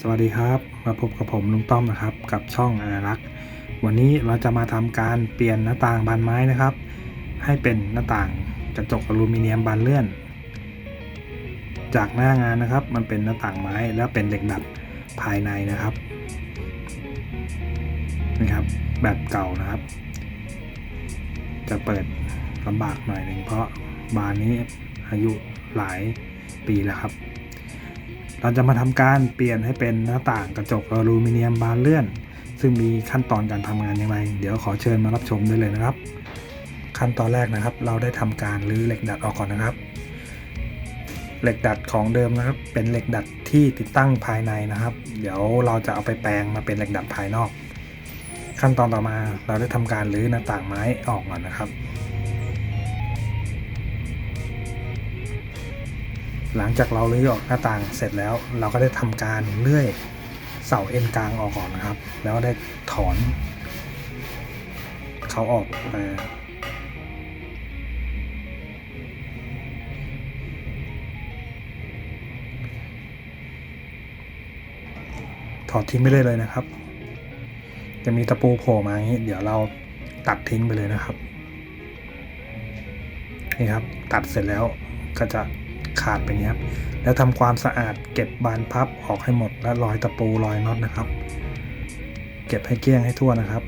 สวัสดีครับ มาพบกับผมลุงต้อมนะครับ กับช่องอารักษ์วันนี้เราจะมาทำการเปลี่ยนหน้าต่างบานไม้นะครับ ให้เป็นหน้าต่างกระจกอลูมิเนียมบานเลื่อน จากหน้างานนะครับ มันเป็นหน้าต่างไม้แล้วเป็นเหล็กดัดภายในนะครับนี่ครับแบบเก่านะครับ จะเปิดลำบากหน่อยหนึ่งเพราะบานนี้อายุหลายปีแล้วครับ เราจะมาทำการเปลี่ยนให้เป็นหน้าต่างกระจกอลูมิเนียมบานเลื่อน ซึ่งมีขั้นตอนการทำงานอย่างไร เดี๋ยวขอเชิญมารับชมได้เลยนะครับ ขั้นตอนแรกนะครับ เราได้ทำการรื้อเหล็กดัดออกก่อนนะครับ เหล็กดัดของเดิมนะครับ เป็นเหล็กดัดที่ติดตั้งภายในนะครับ เดี๋ยวเราจะเอาไปแปลงมาเป็นเหล็กดัดภายนอก ขั้นตอนต่อมาเราได้ทำการรื้อหน้าต่างไม้ออกก่อนนะครับ หลังจากเราเลื้อออกหน้าต่างเสร็จแล้วเราก็ได้ทำการเลื่อยเสาเอ็นกลางออกก่อนนะครับ แล้วได้ถอนเขาออกเออถอดทิ้งไปเลยเลยนะครับ จะมีตะปูโผล่มาอย่างนี้ เดี๋ยวเราตัดทิ้งไปเลยนะครับ นี่ครับ ตัดเสร็จแล้วก็จะ ขาดไปนี้ครับแล้วทำความสะอาดเก็บบานพับออกให้หมดและรอยตะปูรอยน็อตนะครับ เก็บให้เกลี้ยงให้ทั่วนะครับ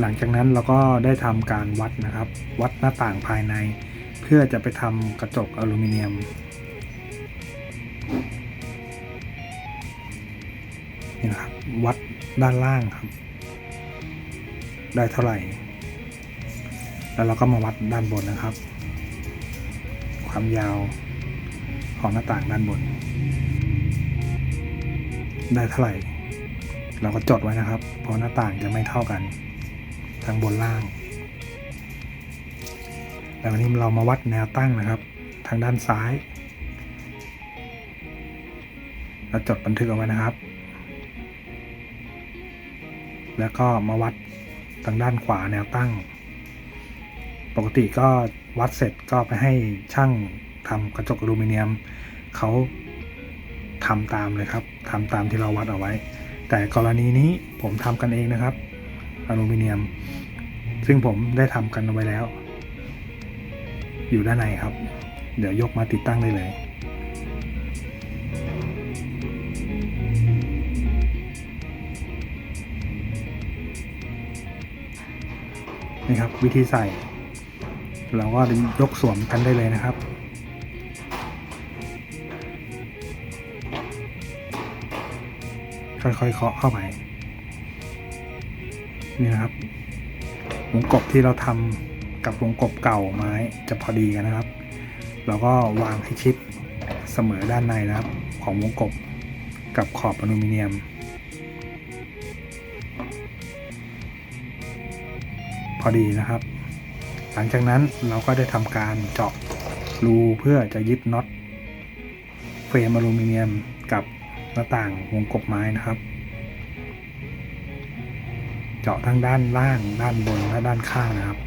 หลังจากนั้นเราก็ได้ทำการวัดนะครับ วัดหน้าต่างภายใน เพื่อจะไปทำกระจกอลูมิเนียมนี่นะครับวัดด้านล่างครับ ได้เท่าไหร่ แล้วเราก็มาวัดด้านบนนะครับ ความยาวของหน้าต่างด้านบน ได้เท่าไหร่ เราก็จดไว้นะครับ เพราะหน้าต่างจะไม่เท่ากันทั้งบนล่าง แล้ววันนี้เรามาวัดแนวตั้งนะครับ ทางด้านซ้ายเราจดบันทึกเอาไว้นะครับ แล้วก็มาวัด ทางด้านขวาแนวตั้ง ปกติก็วัดเสร็จก็ไปให้ช่างทำกระจกอลูมิเนียมเขาทำตามเลยครับทำตามที่เราวัดเอาไว้ แต่กรณีนี้ผมทำกันเองนะครับอลูมิเนียม ซึ่งผมได้ทำกันเอาไว้แล้ว อยู่ด้านในครับ เดี๋ยวยกมาติดตั้งได้เลย นี่ครับ วิธีใส่ เราก็ยกสวมกันได้เลยนะครับ ค่อยๆเคาะเข้าไปนี่นะครับวงกบที่เราทำกับวงกบเก่าไม้จะพอดีกันนะครับ เราก็วางให้ชิดเสมอด้านในนะครับ ของวงกบกับขอบอลูมิเนียม อดีนะครับ หลังจากนั้นเราก็ได้ทำการเจาะรูเพื่อจะยึดน็อตเฟรมอลูมิเนียมกับหน้าต่างวงกบไม้นะครับ เจาะทั้งด้านล่างด้านบนและด้านข้างนะครับ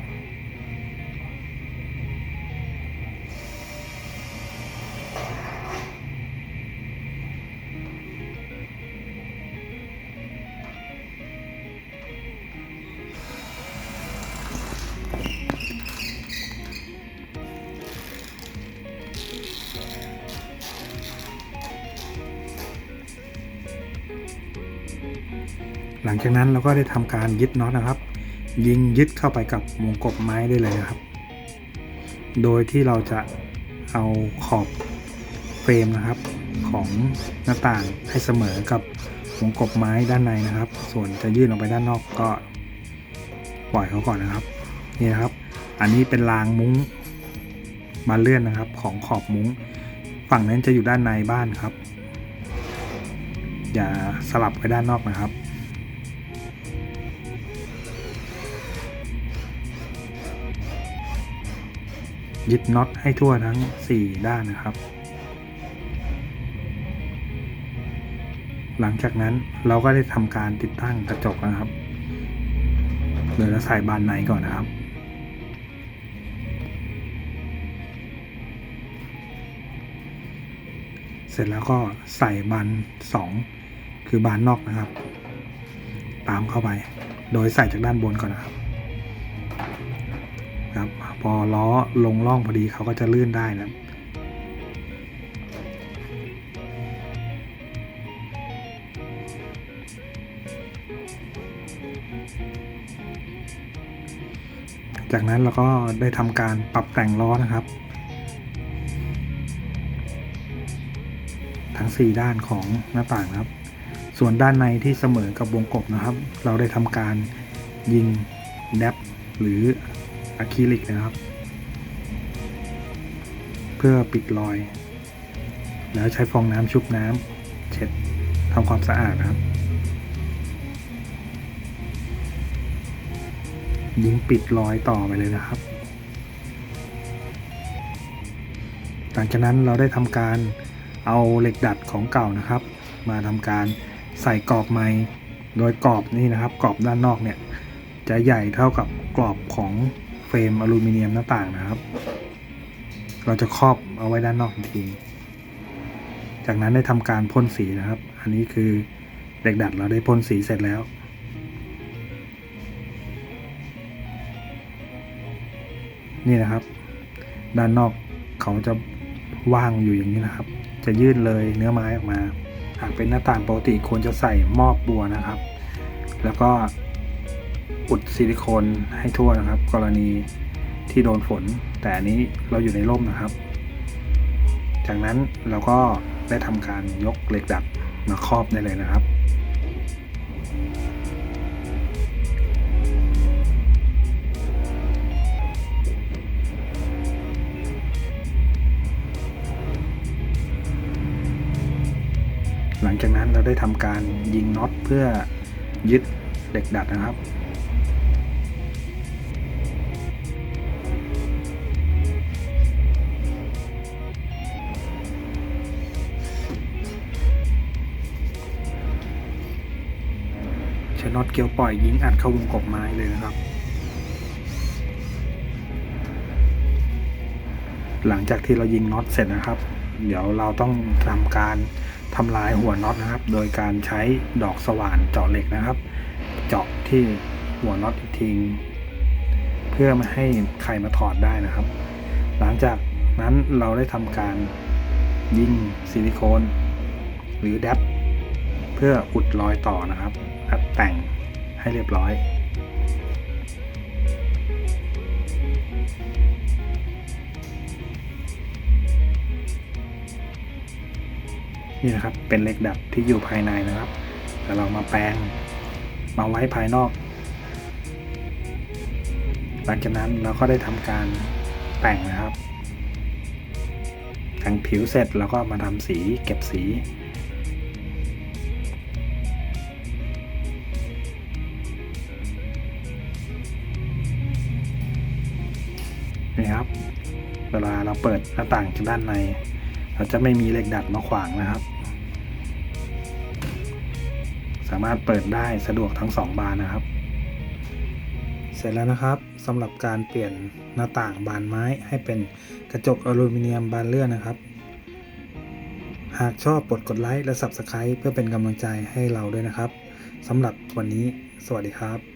ลังจากนั้นเราก็ได้ทำการยึดน็อตนะครับ ยิงยึดเข้าไปกับวงกบไม้ได้เลยนะครับ โดยที่เราจะเอาขอบเฟรมนะครับของหน้าต่างให้เสมอกับวงกบไม้ด้านในนะครับ ส่วนจะยื่นออกไปด้านนอกก็ปล่อยเขาก่อนนะครับนี่นะครับ อันนี้เป็นรางมุ้งบาเลื่อนนะครับ ของขอบมุ้ง ฝั่งนั้นจะอยู่ด้านในบ้านครับ อย่าสลับไปด้านนอกนะครับ ยึดน็อตให้ทั่วทั้ง 4 ด้านนะครับ หลังจากนั้นเราก็ได้ทำการติดตั้งกระจกนะครับโดยเราใส่บานในก่อนนะครับเสร็จแล้วก็ใส่บาน2 คือบานนอกนะครับ ตามเข้าไป โดยใส่จากด้านบนก่อนนะครับ พอล้อลงล่องพอดีเขาก็จะลื่นได้นะจากนั้นเราก็ได้ทำการปรับแต่งล้อนะครับ ทั้ง 4 ด้านของหน้าต่างครับ ส่วนด้านในที่เสมอกับวงกบนะครับ เราได้ทำการยิงแดบหรือ อะคริลิกนะครับ เพื่อปิดรอย แล้วใช้ฟองน้ำชุบน้ำเช็ดทำความสะอาดนะครับ ยิงปิดรอยต่อไปเลยนะครับ หลังจากนั้นเราได้ทำการเอาเหล็กดัดของเก่านะครับ มาทำการใส่กรอบไม้โดยกรอบนี่นะครับ กรอบด้านนอกเนี่ยจะใหญ่เท่ากับกรอบของ เฟรมอลูมิเนียมหน้าต่างนะครับ เราจะครอบเอาไว้ด้านนอกทันทีจากนั้นได้ทำการพ่นสีนะครับ อันนี้คือเหล็กดัดเราได้พ่นสีเสร็จแล้วนี่นะครับ ด้านนอกเขาจะว่างอยู่อย่างนี้นะครับ จะยื่นเลยเนื้อไม้ออกมา หากเป็นหน้าต่างปกติควรจะใส่มอบบัวนะครับ แล้วก็ อุดซิลิโคนให้ทั่วนะครับ กรณีที่โดนฝน แต่อันนี้เราอยู่ในร่มนะครับ จากนั้นเราก็ได้ทำการยกเหล็กดัดมาครอบได้เลยนะครับหลังจากนั้นเราได้ทำการยิงน็อตเพื่อยึดเหล็กดัดนะครับ น็อตเกียวปล่อยยิงอัดเข้าวงกบไม้เลยนะครับ หลังจากที่เรายิงน็อตเสร็จนะครับ เดี๋ยวเราต้องทำการทำลายหัวน็อตนะครับ โดยการใช้ดอกสว่านเจาะเหล็กนะครับ เจาะที่หัวน็อตอีกทีเพื่อไม่ให้ใครมาถอดได้นะครับ หลังจากนั้นเราได้ทำการยิงซิลิโคนหรือแดบ พื่ออุดรอยต่อนะครับและแต่งให้เรียบร้อยนี่นะครับเป็นเหล็กดัดที่อยู่ภายในนะครับแต่เรามาแปลงมาไว้ภายนอก หลังจากนั้นเราก็ได้ทำการแต่งนะครับแต่งผิวเสร็จแล้วก็มาทำสีเก็บสี นี่ครับ เวลาเราเปิดหน้าต่างจากด้านใน เราจะไม่มีเหล็กดัดมาขวางนะครับ สามารถเปิดได้สะดวกทั้งสองบานนะครับ เสร็จแล้วนะครับสำหรับการเปลี่ยนหน้าต่างบานไม้ให้เป็นกระจกอลูมิเนียมบานเลื่อนนะครับ หากชอบกดกดไลค์และ Subscribe เพื่อเป็นกำลังใจให้เราด้วยนะครับสำหรับวันนี้ สวัสดีครับ